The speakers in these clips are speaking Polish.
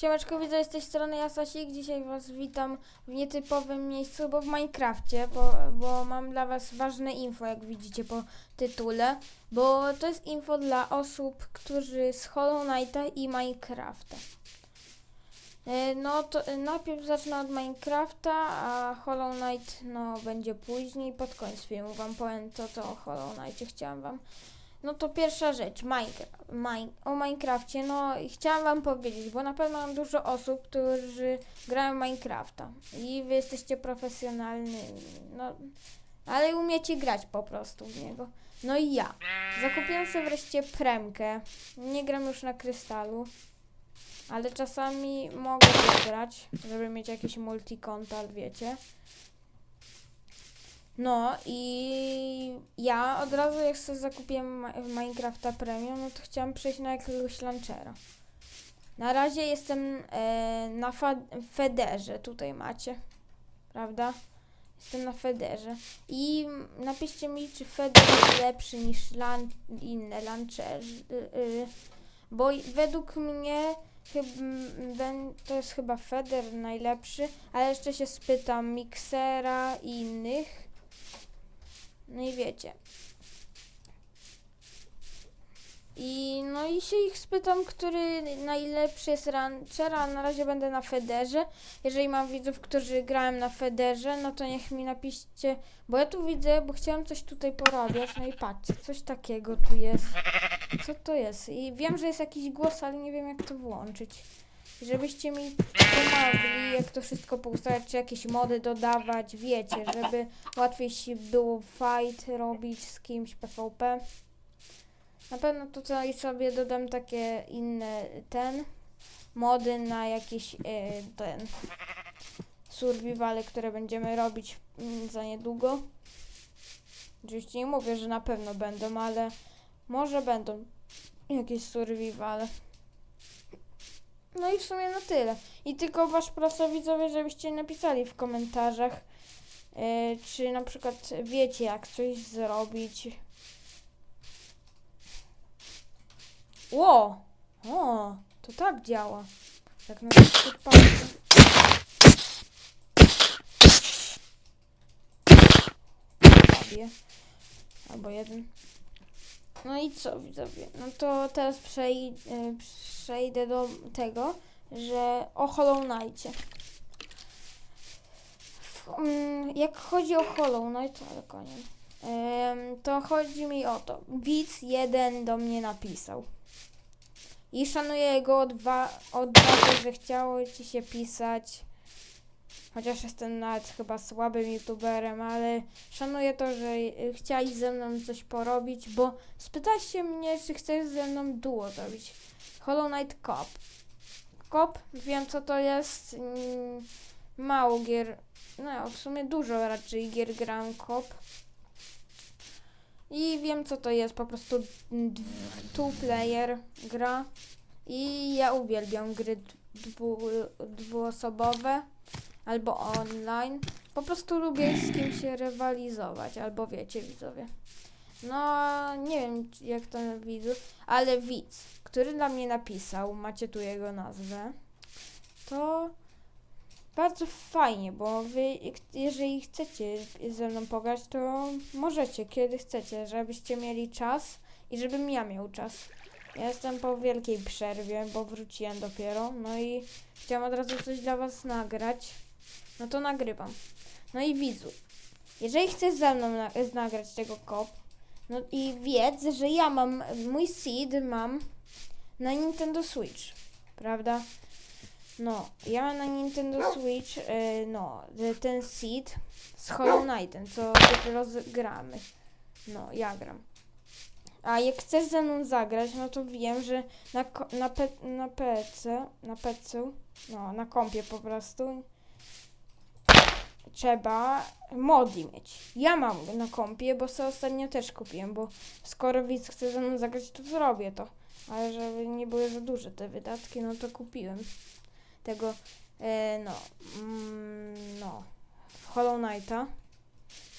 Siemaczko, widzę z tej strony Jasasik. Dzisiaj Was witam w nietypowym miejscu, bo w Minecrafcie, bo, bo mam dla Was ważne info, jak widzicie po tytule, bo to jest info dla osób, którzy z Hollow Knighta i Minecrafta. E, No to najpierw zacznę od Minecrafta, a Hollow Knight no będzie później, pod koniec filmu Wam powiem to, co o Hollow Knightie chciałam Wam no to pierwsza rzecz, Minecraft, mine, o Minecrafcie, no chciałam wam powiedzieć, bo na pewno mam dużo osób, którzy grają Minecrafta i wy jesteście profesjonalnymi, no, ale umiecie grać po prostu w niego. No i ja. Zakupiłam sobie wreszcie premkę, nie gram już na krystalu, ale czasami mogę grać, żeby mieć jakiś multikontal, wiecie. No i ja od razu jak sobie zakupiłem Minecrafta Premium, no to chciałam przejść na jakiegoś launchera. Na razie jestem e, na Federze, tutaj macie, prawda? Jestem na Federze. I napiszcie mi, czy Feder jest lepszy niż lan- inne launchery, y, y, bo według mnie to jest chyba Feder najlepszy, ale jeszcze się spytam Mixera i innych. No i wiecie. I no i się ich spytam, który najlepszy jest ranchera, a na razie będę na Federze. Jeżeli mam widzów, którzy grałem na Federze, no to niech mi napiszcie, bo ja tu widzę, bo chciałam coś tutaj porobić, no i patrzcie, coś takiego tu jest. Co to jest? I wiem, że jest jakiś głos, ale nie wiem jak to włączyć. Żebyście mi pomogli, jak to wszystko poustawiać, czy jakieś mody dodawać, wiecie, żeby łatwiej się było fight robić z kimś PvP. Na pewno tutaj sobie dodam takie inne ten mody na jakieś e, ten survivale, które będziemy robić mm, za niedługo. Oczywiście nie mówię, że na pewno będą, ale może będą jakieś survivale. No i w sumie na tyle. I tylko wasz proszę widzowie, żebyście napisali w komentarzach, e, czy na przykład wiecie jak coś zrobić. Ło! O, to tak działa. Jak na przykład. Albo jeden. No i co widzowie? No to teraz przej, y, przejdę do tego, że o Hollow Knightie. Mm, Jak chodzi o Hollow Knight, ale koniec. To chodzi mi o to. Widz jeden do mnie napisał. I szanuję jego odwa- odwagę, że chciało ci się pisać. Chociaż jestem nawet chyba słabym youtuberem, ale szanuję to, że y, chciałeś ze mną coś porobić, bo spytałeś się mnie, czy chcesz ze mną duo zrobić. Hollow Knight Cop. Cop, wiem co to jest. mm, Mało gier, no w sumie dużo raczej gier gram Cop. I wiem co to jest, po prostu two player gra. I ja uwielbiam gry dwu, dwuosobowe albo online. Po prostu lubię z kimś się rywalizować, albo wiecie widzowie. No, nie wiem jak to widzów, ale widz, który dla mnie napisał, macie tu jego nazwę, to bardzo fajnie, bo wy, jeżeli chcecie ze mną pograć, to możecie, kiedy chcecie, żebyście mieli czas i żebym ja miał czas. Ja jestem po wielkiej przerwie, bo wróciłem dopiero, no i chciałam od razu coś dla was nagrać, no to nagrywam. No i widzu, jeżeli chcesz ze mną na, nagrać tego kop, no i wiedz, że ja mam, mój seed mam na Nintendo Switch, prawda? No, ja mam na Nintendo Switch, e, no, e, ten seed z Hollow Knightem, co dopiero gramy. No, ja gram. A jak chcesz ze mną zagrać, no to wiem, że na, na, pe, na PC, na PC, no, na kompie po prostu trzeba modi mieć. Ja mam na kompie, bo sobie ostatnio też kupiłem, bo skoro widz chce ze mną zagrać, to zrobię to. Ale żeby nie były za duże te wydatki, no to kupiłem tego, e, no, mm, no, Hollow Knighta.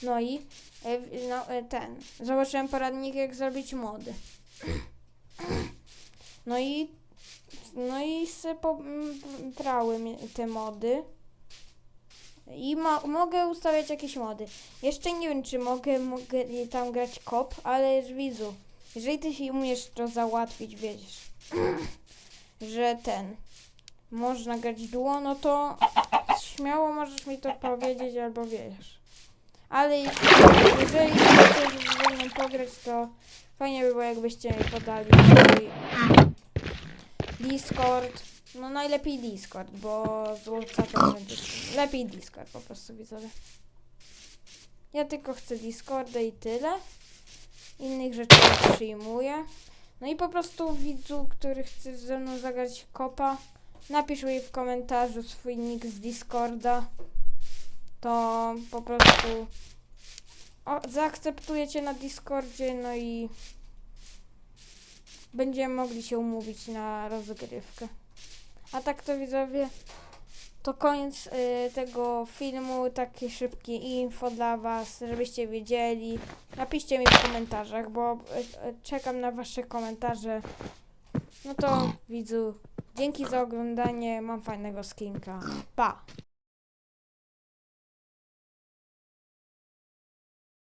No i e, no, e, ten, zobaczyłem poradnik, jak zrobić mody. No i No i se pobrałem te mody. I mo- mogę ustawiać jakieś mody. Jeszcze nie wiem, czy mogę, mogę tam grać kop, ale widzu, jeżeli ty się umiesz to załatwić, wiesz, że ten, można grać duo, no to śmiało możesz mi to powiedzieć albo wiesz. Ale jeżeli chcesz ze mną pograć, to fajnie by było, jakbyście mi podali swój Discord. No najlepiej Discord, bo z Whatsappa będzie. Lepiej Discord po prostu widzowie. Ja tylko chcę Discorda i tyle. Innych rzeczy nie przyjmuję. No i po prostu widzu, który chce ze mną zagrać kopa, napisz mi w komentarzu swój nick z Discorda. To po prostu o, zaakceptujecie na Discordzie, no i będziemy mogli się umówić na rozgrywkę. A tak to widzowie, to koniec y, tego filmu, takie szybkie info dla was, żebyście wiedzieli. Napiszcie mi w komentarzach, bo y, y, czekam na wasze komentarze. No to widzu, dzięki za oglądanie, mam fajnego skinka. Pa!